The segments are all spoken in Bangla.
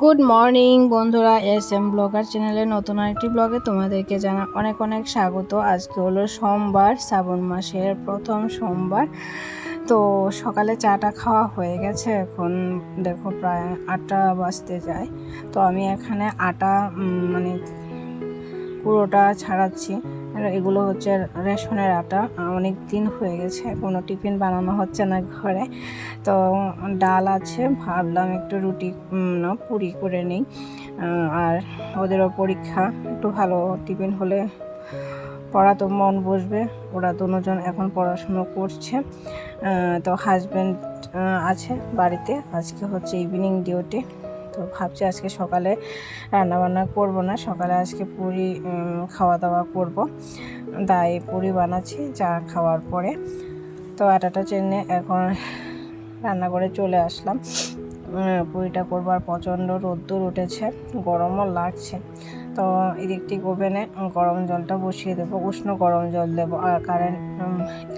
গুড মর্নিং বন্ধুরা এস এম ব্লগার চ্যানেলে নতুন আরেকটি ব্লগে তোমাদেরকে জানা অনেক অনেক স্বাগত। আজকে হলো সোমবার, শ্রাবণ মাসের প্রথম সোমবার। তো সকালে চাটা খাওয়া হয়ে গেছে এখন। দেখো প্রায় আটটা বাজতে যায়। তো আমি এখানে আটা মানে পুরোটা ছাড়াচ্ছি। এগুলো হচ্ছে রেশনের আটা। অনেক দিন হয়ে গেছে, কোনো টিফিন বানানো হচ্ছে না ঘরে। তো ডাল আছে, ভাবলাম একটু রুটি না, পুরি করে নিই। আর ওদেরও পরীক্ষা, একটু ভালো টিফিন হলে পড়া তো মন বসবে। ওরা দুজন এখন পড়াশুনো করছে। তো হাজব্যান্ড আছে বাড়িতে। আজকে হচ্ছে ইভিনিং ডিউটি তো ভাবছি আজকে সকালে রান্নাবান্না করব না, সকালে আজকে পুরি খাওয়া দাওয়া করব। তাই পুরি বানাচ্ছি, চা খাওয়ার পরে। তো আটাটা চেনে এখন রান্না করে চলে আসলাম। পুরিটা করবার প্রচণ্ড রোদ্দুর উঠেছে, গরমও লাগছে। তো ইলেকট্রিক ওভেনে গরম জলটা বসিয়ে দেবো, উষ্ণ গরম জল দেবো। আর কারেন্ট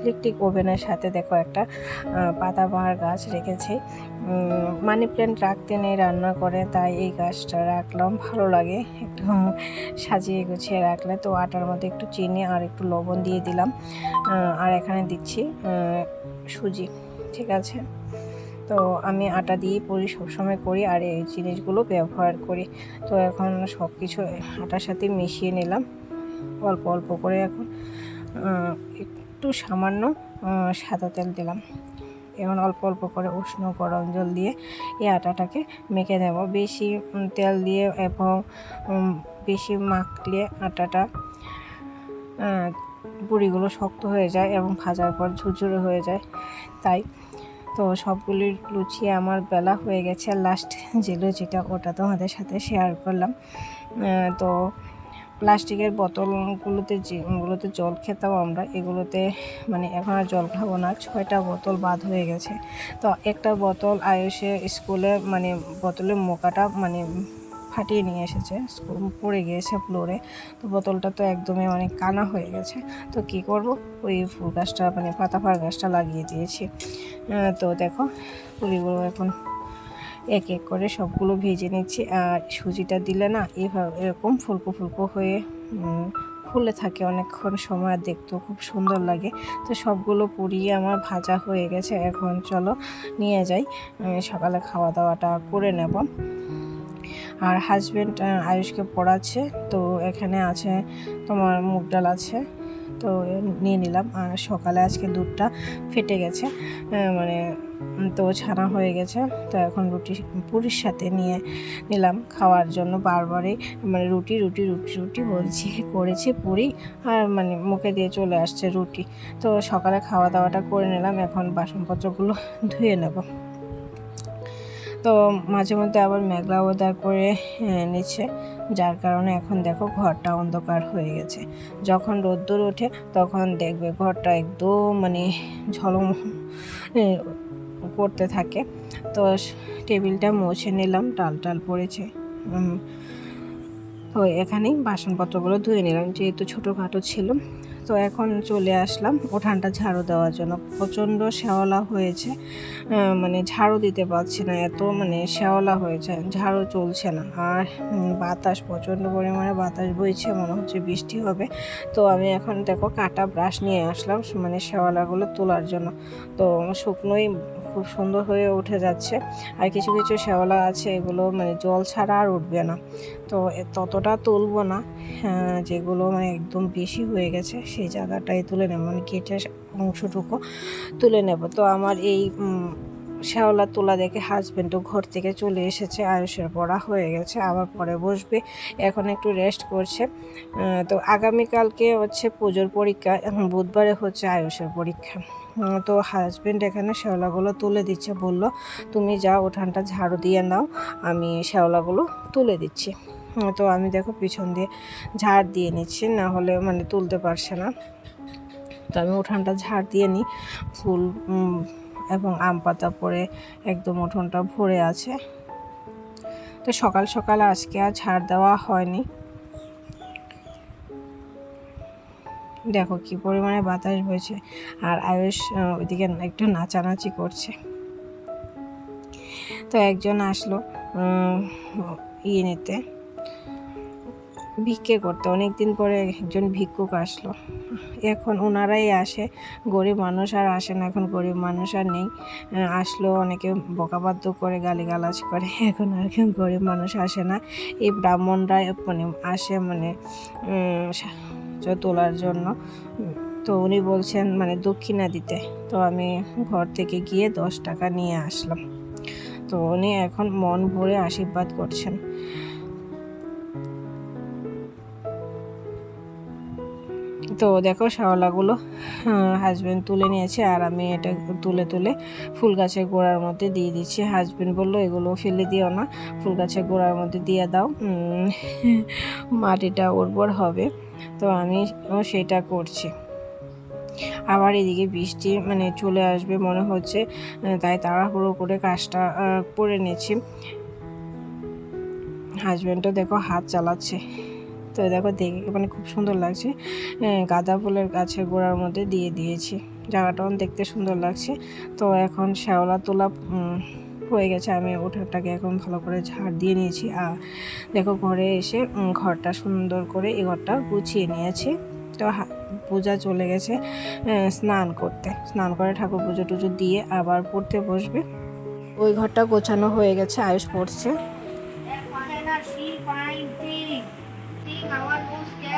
ইলেকট্রিক ওভেনের সাথে দেখো একটা পাতাবাহার গাছ রেখেছি। মানি প্ল্যান্ট রাখতে নেই, রান্না করে, তাই এই গাছটা রাখলাম। ভালো লাগে একটু সাজিয়ে গুছিয়ে রাখলে। তো আটার মধ্যে একটু চিনি আর একটু লবণ দিয়ে দিলাম। আর এখানে দিচ্ছি সুজি, ঠিক আছে? তো আমি আটা দিয়েই পরি সবসময় করি আর এই জিনিসগুলো ব্যবহার করি। তো এখন সব কিছু আটার সাথে মিশিয়ে নিলাম, অল্প অল্প করে এখন একটু সামান্য সাদা তেল দিলাম। এবং অল্প অল্প করে উষ্ণ গরম জল দিয়ে এই আটাটাকে মেখে নেব। বেশি তেল দিয়ে এবং বেশি মাখলে আটাটা পুরিগুলো শক্ত হয়ে যায় এবং ভাজার পর ঝুরঝুরে হয়ে যায়। তাই তো সবগুলি লুচি আমার বেলা হয়ে গেছে লাস্ট যে লুচিটা ওটা তোমাদের সাথে শেয়ার করলাম। তো প্লাস্টিকের বোতলগুলোতে যেগুলোতে জল খেতাম আমরা, এগুলোতে মানে এখন আর জল খাব না। ছয়টা বোতল বাদ হয়ে গেছে। তো একটা বোতল আয়ুষে স্কুলে মানে বোতলের মোকাটা মানে ফাটিয়ে নিয়ে এসেছে পড়ে গিয়েছে ফ্লোরে। তো বোতলটা তো একদমই অনেক কানা হয়ে গেছে। তো কি করব? ওই ফুল গাছটা মানে পাতা ফার গাছটা লাগিয়ে দিয়েছি। তো দেখো পুরিগুলো এখন এক এক করে সবগুলো ভেজে নিচ্ছি। আর সুজিটা দিলে না এভাবে এরকম ফুলকো ফুলকো হয়ে ফুলে থাকে অনেকক্ষণ সময় দেখতেও খুব সুন্দর লাগে। তো সবগুলো পুড়িয়ে আমার ভাজা হয়ে গেছে। এখন চলো নিয়ে যাই। সকালে খাওয়া দাওয়াটা করে নেব। আর হাজব্যান্ড আয়ুষকে পড়াচ্ছে, তো এখানে আছে তোমার মুগ ডাল আছে, তো নিয়ে নিলাম। আর সকালে আজকে দুধটা ফেটে গেছে মানে তো ছানা হয়ে গেছে, তো এখন রুটি, পুরীর সাথে নিয়ে নিলাম খাওয়ার জন্য। বারবারই মানে রুটি রুটি রুটি রুটি বলছি, করেছি পুরি, আর মানে মুখে দিয়ে চলে আসছে রুটি। তো সকালে খাওয়া দাওয়াটা করে নিলাম, এখন বাসনপত্রগুলো ধুয়ে নেব। তো মাঝে মধ্যে আবার মেঘলা ওয়েদার করে নিচ্ছে। যার কারণে এখন দেখো ঘরটা অন্ধকার হয়ে গেছে। যখন রোদ্দুর ওঠে, তখন দেখবে ঘরটা একদম মানে ঝলম করতে থাকে। তো টেবিলটা মুছে নিলাম, টাল টাল পড়েছে। তো এখানেই বাসনপত্রগুলো ধুয়ে নিলাম। যেহেতু ছোটোখাটো ছিল তো এখন চলে আসলাম ওঠানটা ঝাড়ু দেওয়ার জন্য। প্রচণ্ড শ্যাওলা হয়েছে মানে ঝাড়ু দিতে পারছি না, এত মানে শ্যাওলা হয়েছে, ঝাড়ু চলছে না। আর বাতাস, প্রচণ্ড পরিমাণে বাতাস বইছে, মনে হচ্ছে বৃষ্টি হবে। তো আমি এখন দেখো কাটা ব্রাশ নিয়ে আসলাম মানে শ্যাওলাগুলো তোলার জন্য। তো শুকনোই খুব সুন্দর হয়ে উঠে যাচ্ছে। আর কিছু কিছু শ্যাওলা আছে এগুলো মানে জল ছাড়া আর উঠবে না। তো ততটা তুলবো না হ্যাঁ, যেগুলো মানে একদম বেশি হয়ে গেছে সেই জায়গাটাই তুলে নেব। মানে কেটে অংশটুকু তুলে নেব। তো আমার এই শ্যাওলা তোলা দেখে হাজব্যান্ডও ঘর থেকে চলে এসেছে আয়ুষের পড়া হয়ে গেছে আবার পরে বসবে। এখন একটু রেস্ট করছে। তো আগামীকালকে হচ্ছে পুজোর পরীক্ষা বুধবারে হচ্ছে আয়ুষের পরীক্ষা। তো হাজব্যান্ড এখানে শ্যাওলাগুলো তুলে দিচ্ছে, বলল, তুমি যা উঠানটা ঝাড়ু দিয়ে নাও, আমি শ্যাওলাগুলো তুলে দিচ্ছি। তো আমি দেখো পিছন দিয়ে ঝাড় দিয়ে নিচ্ছি, না হলে মানে তুলতে পারছে না। তো আমি উঠানটা ঝাড় দিয়ে নিই, ফুল এবং আম পাতা পরে একদম উঠোনটা ভরে আছে। তো সকাল সকাল আজকে আর ঝাড় দেওয়া হয়নি। দেখো কি পরিমাণে বাতাস বইছে। আর আয়ুষ ওইদিকে একটু নাচানাচি করছে। তো একজন আসলো ইয়ে নিতে। ভিক্ষে করতে। অনেক দিন পরে একজন ভিক্ষুক আসলো। এখন ওনারাই আসে। গরিব মানুষ আর আসে না। এখন গরিব মানুষ আর নেই। আসলো, অনেকে বকাবাদ্য করে, গালিগালাজ করে। এখন আর গরিব মানুষ আসে না। এই ব্রাহ্মণরা মানে আসে মানে তোলার জন্য। তো উনি বলছেন মানে দক্ষিণা দিতে। তো আমি ঘর থেকে গিয়ে দশ টাকা নিয়ে আসলাম। তো উনি এখন মন ভরে আশীর্বাদ করছেন। তো দেখো শাওলাগুলো হাজব্যান্ড তুলে নিয়েছে আর আমি এটা তুলে তুলে ফুল গাছের গোড়ার মধ্যে দিয়ে দিচ্ছি। হাজব্যান্ড বলল, এগুলো ফেলে দিও না, ফুল গাছের গোড়ার মধ্যে দিয়ে দাও। মাটিটা উর্বর হবে। তো আমি সেটা করছি। আবার এদিকে বৃষ্টি মানে চলে আসবে মনে হচ্ছে তাই তাড়াহুড়ো করে কাজটা করে নিয়েছি হাজব্যান্ডও দেখো হাত চালাচ্ছে। তো দেখো দেখে মানে খুব সুন্দর লাগছে। গাঁদা ফুলের গাছের গোড়ার মধ্যে দিয়ে দিয়েছি। জায়গাটাও দেখতে সুন্দর লাগছে। তো এখন শ্যাওলা তোলা হয়ে গেছে। আমি ওঠারটাকে এখন ভালো করে ঝাড় দিয়ে নিয়েছি। আর দেখো ঘরে এসে ঘরটা সুন্দর করে এ ঘরটা গুছিয়ে নিয়েছি। তো পূজা চলে গেছে স্নান করতে। স্নান করে ঠাকুর পুজো টুজো দিয়ে আবার পড়তে বসবে। ওই ঘরটা গোছানো হয়ে গেছে, আয়ুষ পড়ছে।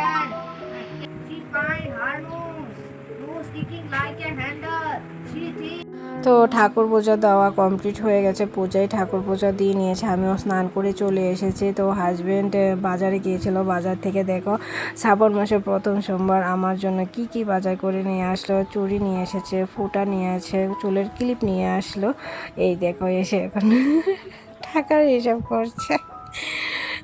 Can. Like a handle. She thinks. তো ঠাকুর পূজা দেওয়া কমপ্লিট হয়ে গেছে, পূজায় ঠাকুর পূজা দিয়ে নিয়েছে, আমিও স্নান করে চলে এসেছি তো হাজবেন্ড বাজারে গিয়েছিল, বাজার থেকে দেখো, শ্রাবণ মাসের প্রথম সোমবার আমার জন্য কি কি বাজার করে নিয়ে আসলো, চুড়ি নিয়ে এসেছে, ফুটা নিয়ে আসে চুলের ক্লিপ নিয়ে আসলো এই দেখো এসে এখন টাকার হিসাব করছে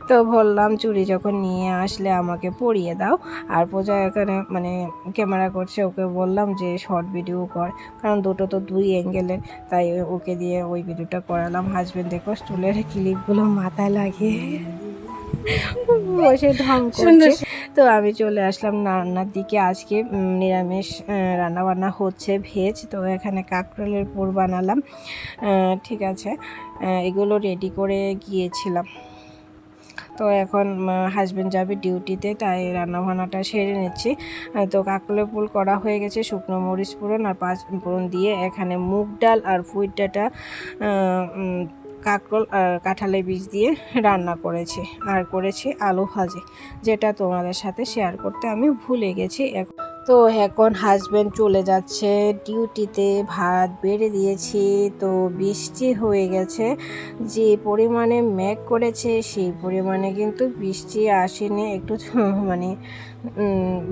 তো বললাম চুড়ি যখন নিয়ে আসলে আমাকে পরিয়ে দাও। আর পূজা এখানে মানে ক্যামেরা করছে ওকে বললাম যে শর্ট ভিডিও কর। কারণ দুটো তো দুই অ্যাঙ্গেলের তাই ওকে দিয়ে ওই ভিডিওটা করালাম। হাজবেন্ড দেখো স্টুলের ক্লিপগুলো মাথায় লাগিয়ে বসে ঢং করছে। তো আমি চলে আসলাম রান্নার দিকে। আজকে নিরামিষ রান্না বান্না হচ্ছে ভেজ তো এখানে কাঁকরোলের পুর বানালাম। ঠিক আছে। এগুলো রেডি করে গিয়েছিলাম। তো এখন হাজব্যান্ড যাবে ডিউটিতে তাই রান্নাবান্নাটা সেরে নিচ্ছি। তো কাকলে ফুল করা হয়ে গেছে, শুকনো মরিচ পুরন আর পাঁচ পুরন দিয়ে এখানে মুগ ডাল আর ফুইট ডাটা কাকরোল আর কাঁঠালের বীজ দিয়ে রান্না করেছি। আর করেছি আলু ভাজে, যেটা তোমাদের সাথে শেয়ার করতে আমি ভুলে গেছি। এখন তো এখন হাজব্যান্ড চলে যাচ্ছে ডিউটিতে ভাত বেড়ে দিয়েছি, তো বৃষ্টি হয়ে গেছে। যে পরিমাণে মেঘ করেছে, সেই পরিমাণে কিন্তু বৃষ্টি আসেনি। একটু মানে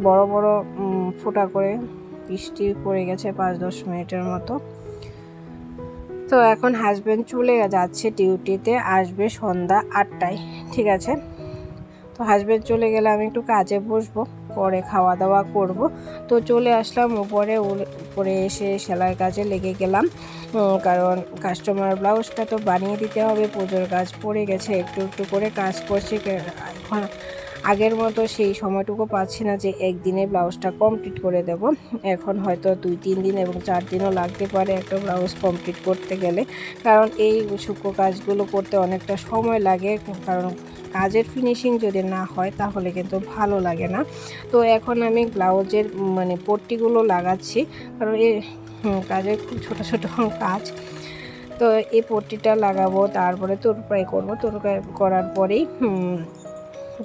বড় বড় ফোঁটা করে বৃষ্টি পড়ে গেছে পাঁচ দশ মিনিটের মতো। তো এখন হাজব্যান্ড চলে যাচ্ছে ডিউটিতে আসবে সন্ধ্যা আটটায়, ঠিক আছে? তো হাজব্যান্ড চলে গেলে আমি একটু কাজে বসবো। পরে খাওয়া দাওয়া করব। তো চলে আসলাম, উপরে উপরে এসে সেলাই কাজে লেগে গেলাম। কারণ কাস্টমার ব্লাউজটা তো বানিয়ে দিতে হবে, পুজোর কাজ পড়ে গেছে, একটু একটু করে কাজ করছি। এখন আগের মতো সেই সময়টুকু পাচ্ছি না যে একদিনে ব্লাউজটা কমপ্লিট করে দেব। এখন হয়তো দুই, তিন দিন এবং চার দিনও লাগতে পারে একটা ব্লাউজ কমপ্লিট করতে গেলে। কারণ এই সূক্ষ্ম কাজগুলো করতে অনেকটা সময় লাগে, কারণ কাজের ফিনিশিং যদি না হয়, তাহলে কিন্তু ভালো লাগে না। তো এখন আমি ব্লাউজের মানে পট্টিগুলো লাগাচ্ছি। কারণ এ কাজের খুব ছোটো ছোটো কাজ। তো এই পট্টিটা লাগাবো, তারপরে তোরপাই করব। তোরপাই করার পরেই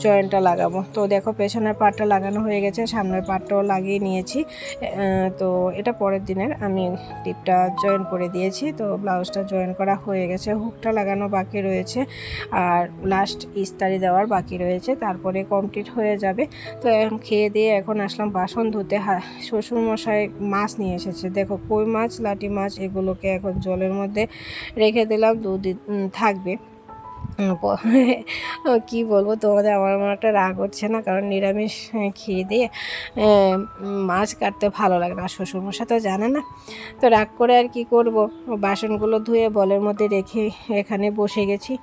জয়েন্টটা লাগাবো। তো দেখো পেছনের পাটটা লাগানো হয়ে গেছে, সামনের পাটটাও লাগিয়ে নিয়েছি। তো এটা পরের দিনের। আমি টিপটা জয়েন করে দিয়েছি, তো ব্লাউজটা জয়েন করা হয়ে গেছে। হুকটা লাগানো বাকি রয়েছে, আর লাস্ট ইস্তারি দেওয়ার বাকি রয়েছে। তারপরে কমপ্লিট হয়ে যাবে। তো এখন খেয়ে দিয়ে এখন আসলাম বাসন ধুতে। শ্বশুরমশাই মাছ নিয়ে এসেছে। দেখো কই মাছ লাটি মাছ, এগুলোকে এখন জলের মধ্যে রেখে দিলাম, দুদিন থাকবে। কি বলব, তোমাদের আমার আমার একটা রাগ হচ্ছে না? কারণ নিরামিষ খেয়ে দিয়ে মাছ কাটতে ভালো লাগে না। শ্বশুরমশাই তো জানে না। তো রাগ করে আর কি করব? বাসনগুলো ধুয়ে বলের মধ্যে রেখে এখানে বসে গেছি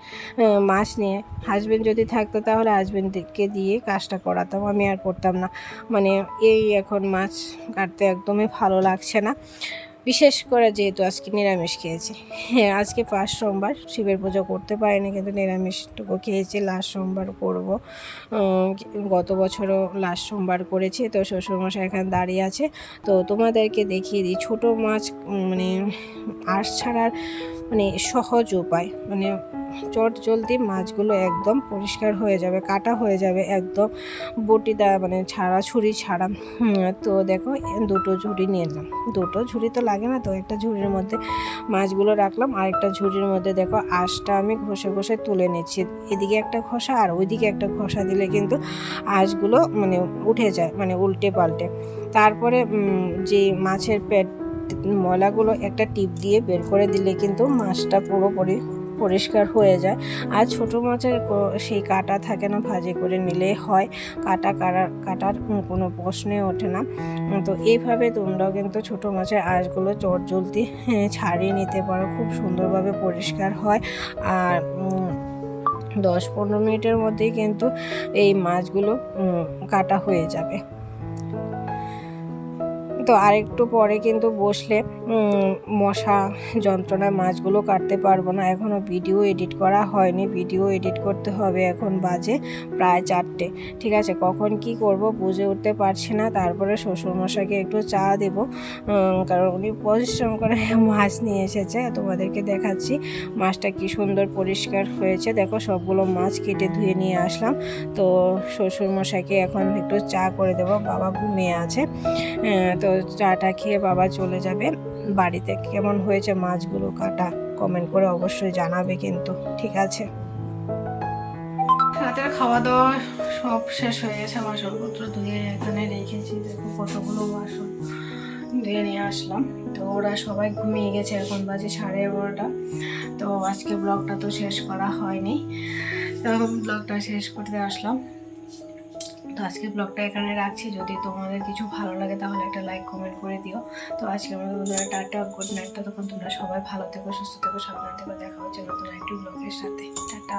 মাছ নিয়ে। হাজবেন্ড যদি থাকতো তাহলে হাজবেন্ডকে দিয়ে কাজটা করাতাম, আমি আর করতাম না। মানে এই এখন মাছ কাটতে একদমই ভালো লাগছে না। বিশেষ করে যেহেতু আজকে নিরামিষ খেয়েছি। হ্যাঁ আজকে পাঁচ সোমবার, শিবের পুজো করতে পারিনি কিন্তু নিরামিষটুকু খেয়েছি লাস্ট সোমবার করব। গত বছরও লাস্ট সোমবার করেছি, তো শ্বশুরমশাই এখানে দাঁড়িয়ে আছে। তো তোমাদেরকে দেখিয়ে দিই, ছোটো মাছ মানে আঁশ ছাড়ার মানে সহজ উপায়। মানে চট জলদি মাছগুলো একদম পরিষ্কার হয়ে যাবে, কাটা হয়ে যাবে একদম। বটি দা মানে ছাড়া, ছুরি ছাড়া। তো দেখো, দুটো ঝুড়ি নিয়ে এলাম। দুটো ঝুড়ি তো লাগে না, তো একটা ঝুড়ির মধ্যে মাছগুলো রাখলাম আর একটা ঝুড়ির মধ্যে দেখো, আঁশটা আমি ঘষে ঘষে তুলে নিচ্ছি। এদিকে একটা ঘষা আর ওইদিকে একটা ঘষা দিলে কিন্তু আঁশগুলো মানে উঠে যায় মানে উল্টে পাল্টে। তারপরে যে মাছের পেট ময়লাগুলো একটা টিপ দিয়ে বের করে দিলে কিন্তু মাছটা পুরোপুরি পরিষ্কার হয়ে যায়। আর ছোটো মাছের সেই কাটা থাকে না, ভাজি করে নিলে হয়। কাটা কাটার কাটার কোনো প্রশ্নই ওঠে না। তো এইভাবে তোমরাও কিন্তু ছোটো মাছের আঁশগুলো চট জলদি ছাড়িয়ে নিতে পারো। খুব সুন্দরভাবে পরিষ্কার হয়। আর দশ পনেরো মিনিটের মধ্যেই কিন্তু এই মাছগুলো কাটা হয়ে যাবে। তো আরেকটু পরে কিন্তু বসলে মশা যন্ত্রণায় মাছগুলো কাটতে পারব না। এখনও ভিডিও এডিট করা হয়নি। ভিডিও এডিট করতে হবে এখন বাজে প্রায় চারটে। ঠিক আছে, কখন কি করব বুঝে উঠতে পারছি না। তারপরে শ্বশুরমশাইকে একটু চা দেব কারণ উনি পরিশ্রম করে মাছ নিয়ে এসেছে। তোমাদেরকে দেখাচ্ছি মাছটা কি সুন্দর পরিষ্কার হয়েছে। দেখো, সবগুলো মাছ কেটে ধুয়ে নিয়ে আসলাম। তো শ্বশুরমশাইকে এখন একটু চা করে দেবো। বাবা ঘুমিয়ে আছে। তো চাটা খেয়ে বাবা চলে যাবে। বাড়িতে কেমন হয়েছে মাছগুলো কাটা? কমেন্ট করে অবশ্যই জানাবে কিন্তু, ঠিক আছে? রাতের খাওয়া দাওয়া সব শেষ হয়ে গেছে। বাসনপত্র ধুয়ে এখানে রেখেছি। দেখো কতগুলো বাসন ধুয়ে নিয়ে আসলাম। তো ওরা সবাই ঘুমিয়ে গেছে এখন বাজে সাড়ে এগারোটা। তো আজকে ব্লগটা তো শেষ করা হয়নি। তো ব্লগটা শেষ করতে আসলাম। তো আজকে ব্লগটা এখানে রাখছি। যদি তোমাদের কিছু ভালো লাগে, তাহলে একটা লাইক কমেন্ট করে দিও। তো আজকে আমাদের বন্ধুরা টাটা গুড নাইটটা তখন তোমরা সবাই ভালো থেকো, সুস্থ থেকো, সাবধানে থেকো। দেখা হচ্ছে নতুন একটি ব্লগের সাথে। টাটা।